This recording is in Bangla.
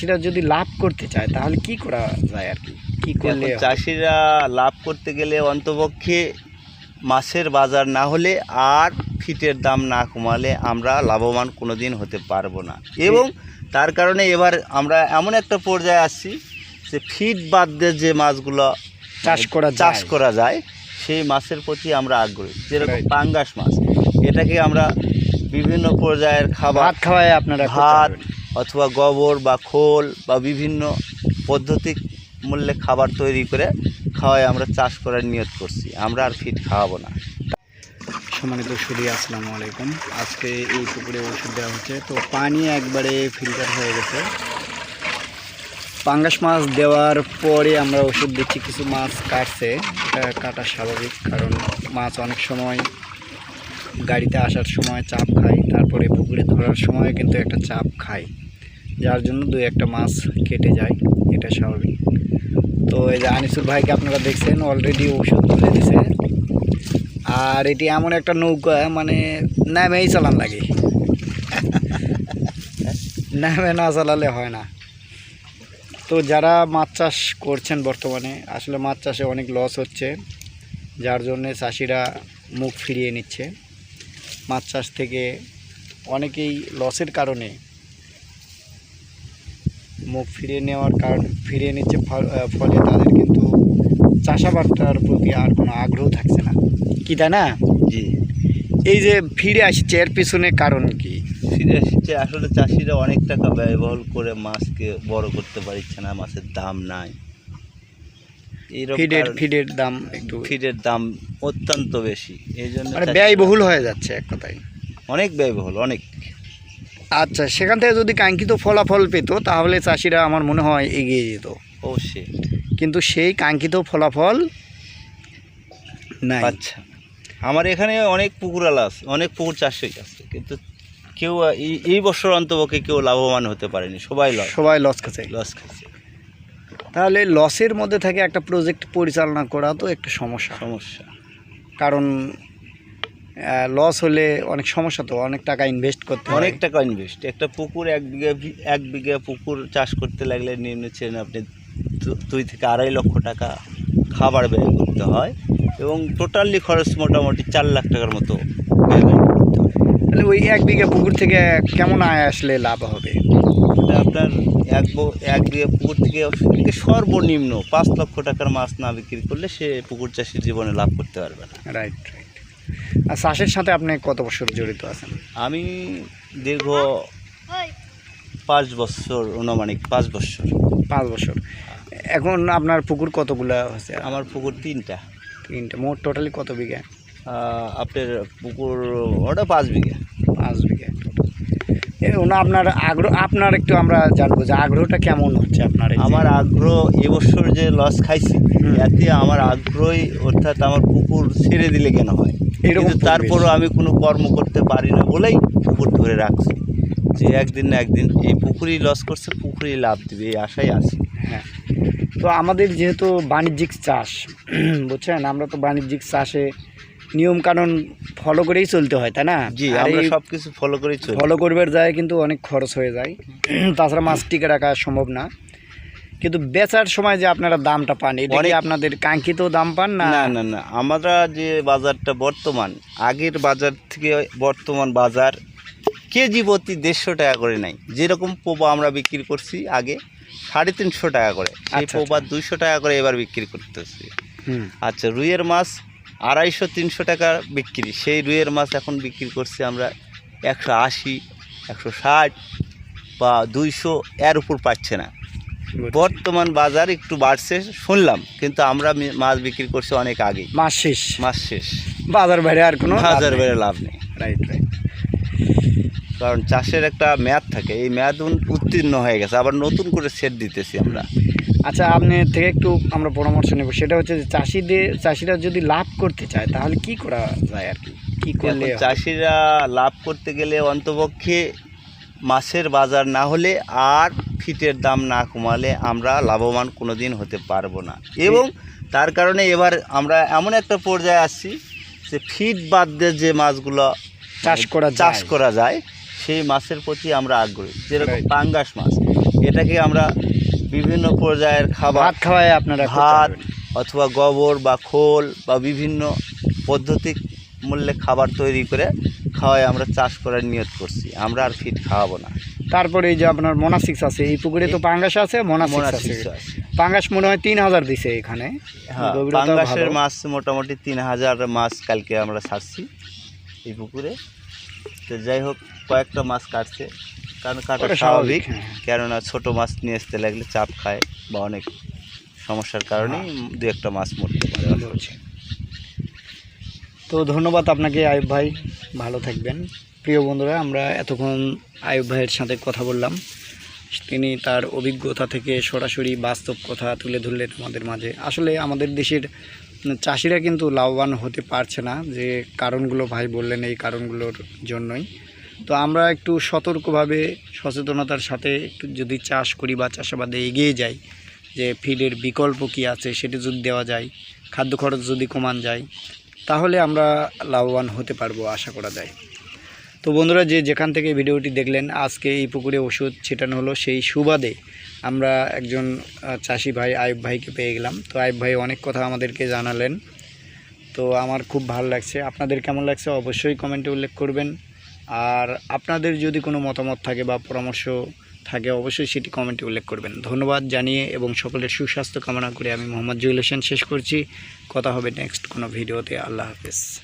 সেটা যদি লাভ করতে চায় তাহলে কি করা যায় আর কি? কি করলে চাষিরা লাভ করতে গেলে অন্তপক্ষে মাছের বাজার না হলে আর ফিটের দাম না কমালে আমরা লাভবান কোনো দিন হতে পারব না। এবং তার কারণে এবার আমরা এমন একটা পর্যায়ে আসছি যে ফিট বাদ দিয়ে যে মাছগুলো চাষ করা চাষ করা যায় সেই মাছের প্রতি আমরা আগ্রহী। যেরকম পাঙ্গাস মাছ এটাকে আমরা বিভিন্ন পর্যায়ের খাবার খাওয়ায় আপনারা ভাত। অথবা গোবর বা খোল বা বিভিন্ন পদ্ধতি মূল্যে খাবার তৈরি করে খাওয়াই আমরা চাষ করার নিয়ত করছি। আমরা আর ফিট খাওয়াবো না। সম্মানিত সুদী আসসালামু আলাইকুম। আজকে এই পুকুরে ওষুধ দেওয়া হচ্ছে। তো পানি একবারে ফিল্টার হয়ে গেছে। পাঙ্গাস মাছ দেওয়ার পরে আমরা ওষুধ দিচ্ছি, কিছু মাছ কাটছে। এটা কাটা স্বাভাবিক, কারণ মাছ অনেক সময় গাড়িতে আসার সময় চাপ খায়, তারপরে পুকুরে ধরার সময় কিন্তু একটা চাপ খায়। যার জন্য দুই একটা মাছ কেটে যায়, এটা স্বাভাবিক। তো এই যে আনিসুর ভাইকে আপনারা দেখছেন অলরেডি ওষুধ তুলে দিছে। আর এটি এমন একটা নৌকা মানে নামেই চালান লাগে। নামে না চালালে হয় না। তো যারা মাছ চাষ করছেন বর্তমানে, আসলে মাছ চাষে অনেক লস হচ্ছে। যার জন্যে চাষিরা মুখ ফিরিয়ে নিচ্ছে। মাছ চাষ থেকে অনেকেই লসের কারণে মুখ ফিরিয়ে নেওয়ার কারণ ফিরিয়ে নিচ্ছে ফলে তাদের কিন্তু চাষাবাদটার প্রতি আর কোনো আগ্রহ থাকছে না। কি তাই না? জি। এই যে ফিরে আসছে এর পিছনে কারণ কি? ফিরে এসেছে আসলে চাষিরা অনেক টাকা ব্যয়বহুল করে মাছকে বড় করতে পারছে না মাছের দাম নাই। ফিডের ফিডের দাম একটু ফিডের দাম অত্যন্ত বেশি। এই জন্য মানে ব্যয়বহুল হয়ে যাচ্ছে এক কথায়। অনেক ব্যয়বহুল অনেক। আচ্ছা সেখান থেকে যদি কাঙ্ক্ষিত ফলাফল পেত তাহলে চাষিরা আমার মনে হয় এগিয়ে যেত। অবশ্যই। কিন্তু সেই কাঙ্ক্ষিত ফলাফল নাই। আচ্ছা। আমার এখানে অনেক পুকুরালা আছে অনেক পুকুর চাষি আছে কিন্তু কেউ এই- এই বছর অন্তপক্ষে কেউ লাভবান হতে পারেনি সবাই লস। সবাই লস খাচ্ছে। লস খাচ্ছে। তাহলে লসের মধ্যে থাকে একটা প্রজেক্ট পরিচালনা করা তো একটা সমস্যা। সমস্যা। কারণ লস হলে অনেক সমস্যা তো অনেক টাকা ইনভেস্ট করতে অনেক টাকা ইনভেস্ট একটা পুকুর এক বিঘা এক বিঘা পুকুর চাষ করতে লাগলে নিম্ন ছেড়ে আপনি দুই থেকে আড়াই লক্ষ টাকা খাবার ব্যয় করতে হয় এবং টোটালি খরচ মোটামুটি চার লাখ টাকার মতো তাহলে ওই এক বিঘা পুকুর থেকে কেমন আয় আসলে লাভ হবে? আপনার এক এক বিঘা পুকুর থেকে থেকে সর্বনিম্ন পাঁচ লক্ষ টাকার মাছ না বিক্রি করলে সে পুকুর চাষির জীবনে লাভ করতে পারবে না। রাইট রাইট আর চাষের সাথে আপনি কত বছর জড়িত আছেন? আমি দীর্ঘ পাঁচ বছর অনুমানিক পাঁচ বছর। পাঁচ বছর। এখন আপনার পুকুর কতগুলো আছে আমার পুকুর তিনটা। তিনটা। মোট টোটালি কত বিঘা? আপনার পুকুর ওটা পাঁচ বিঘা। পাঁচ বিঘা। আপনার আগ্রহ আপনার একটু আমরা জানব যে আগ্রহটা কেমন হচ্ছে আপনার আমার আগ্রহ এবছর যে লস খাইছি এতে আমার আগ্রহই অর্থাৎ আমার পুকুর ছেড়ে দিলে কেন হয়? এরকম কিন্তু তারপরও আমি কোনো কর্ম করতে পারি না বলেই পুকুর ধরে রাখছি। যে একদিন না একদিন এই পুকুরই লস করছে পুকুরই লাভ দিবে এই আশাই আছে। হ্যাঁ। তো আমাদের যেহেতু বাণিজ্যিক চাষ বুঝছেন? আমরা তো বাণিজ্যিক চাষে নিয়ম কানুন ফলো করেই চলতে হয় তাই না? জি আমরা সব কিছু ফলো করেই চলি। ফলো করবার যায় কিন্তু অনেক খরচ হয়ে যায়। তাছাড়া মাছ টিকে রাখা সম্ভব না। কিন্তু বেচার সময় যে আপনারা দামটা পান এটা কি আপনাদের কাঙ্ক্ষিত দাম পান না? না না না। আমরা যে বাজারটা বর্তমান আগের বাজার থেকে বর্তমান বাজার কেজি প্রতি দেড়শো টাকা করে নাই। যেরকম পোপা আমরা বিক্রি করছি আগে সাড়ে তিনশো টাকা করে। সেই আচ্ছা, পোপা দুইশো টাকা করে এবার বিক্রি করতেছি। আচ্ছা রুইয়ের মাছ আড়াইশো তিনশো টাকা বিক্রি। সেই রুইয়ের মাছ এখন বিক্রি করছি আমরা একশো আশি একশো ষাট বা দুইশো এর উপর পাচ্ছে না। বর্তমান বাজার একটু বাড়ছে শুনলাম কিন্তু আমরা মাছ বিক্রি করছি অনেক আগে মাস শেষ। মাস শেষ। বাজার বাইরে আর কোনো হাজার বাইরে লাভ নেই। রাইট রাইট কারণ চাষের একটা মেয়াদ থাকে এই মেয়াদ উত্তীর্ণ হয়ে গেছে আবার নতুন করে সেট দিতেছি আমরা। আচ্ছা আপনি থেকে একটু আমরা পরামর্শ নেব। সেটা হচ্ছে যে চাষিদের চাষিরা যদি লাভ করতে চায় তাহলে কি করা যায় আর কি? কি করলে চাষিরা লাভ করতে গেলে অন্তপক্ষে মাছের বাজার না হলে আর ফিটের দাম না কমালে আমরা লাভবান কোনো দিন হতে পারব না। এবং তার কারণে এবার আমরা এমন একটা পর্যায়ে আসছি যে ফিট বাদ দিয়ে যে মাছগুলো চাষ করা চাষ করা যায় সেই মাছের প্রতি আমরা আগ্রহী। যেরকম পাঙ্গাস মাছ এটাকে আমরা বিভিন্ন পর্যায়ের খাবার। ভাত খাওয়ায় আপনারা ভাত অথবা গোবর বা খোল বা বিভিন্ন পদ্ধতি মূল্যে খাবার তৈরি করে খাওয়ায় আমরা চাষ করার নিয়ত করছি। আমরা আর ফিট খাওয়াবো না। তারপরে এই যে আপনার মোনাসিক্স আছে এই পুকুরে তো পাঙ্গাস আছে মোনাসিক্স আছে। পাঙ্গাস মনে হয় তিন হাজার দিছে এখানে। হ্যাঁ পাঙ্গাসের মাছ মোটামুটি তিন হাজার মাছ কালকে আমরা ছাড়ছি এই পুকুরে। তো যাই হোক কয়েকটা মাছ কাটছে। কারণ কাটা স্বাভাবিক হ্যাঁ। কেননা ছোট মাছ নিয়ে আসতে লাগলে চাপ খায় বা অনেক সমস্যার কারণে দু একটা মাছ মরতে পারে তো ধন্যবাদ আপনাকে আয়ুব ভাই ভালো থাকবেন। প্রিয় বন্ধুরা আমরা এতক্ষণ আয়ুব ভাইয়ের সাথে কথা বললাম। তিনি তার অভিজ্ঞতা থেকে সরাসরি বাস্তব কথা তুলে ধরলেন আমাদের মাঝে। আসলে আমাদের দেশের চাষিরা কিন্তু লাভবান হতে পারছে না যে কারণগুলো ভাই বললেন এই কারণগুলোর জন্যই। তো আমরা একটু সতর্কভাবে, সচেতনতার সাথে একটু যদি চাষ করি বা চাষাবাদে এগিয়ে যাই, যে ফিডের বিকল্প কি আছে সেটি যদি দেওয়া যায়, খাদ্য খরচ যদি কমান যায়, তাহলে আমরা লাভবান হতে পারব আশা করা যায়। তো বন্ধুরা, যে যেখান থেকে ভিডিওটি দেখলেন, আজকে এই পুকুরে ওষুধ ছিটানো হলো, সেই সুবাদে আমরা একজন চাষি ভাই আয়ুব ভাইকে পেয়ে গেলাম। তো আয়ুব ভাই অনেক কথা আমাদেরকে জানালেন। তো আমার খুব ভালো লাগছে। আপনাদের কেমন লাগছে অবশ্যই কমেন্টে উল্লেখ করবেন। আর আপনাদের যদি কোনো মতামত থাকে বা পরামর্শ থাকে, অবশ্যই সেটি কমেন্টে উল্লেখ করবেন। ধন্যবাদ জানিয়ে এবং সকলের সুস্বাস্থ্য কামনা করে আমি মোহাম্মদ জুয়েল হোসেন শেষ করছি। কথা হবে নেক্সট কোনো ভিডিওতে। আল্লাহ হাফেজ।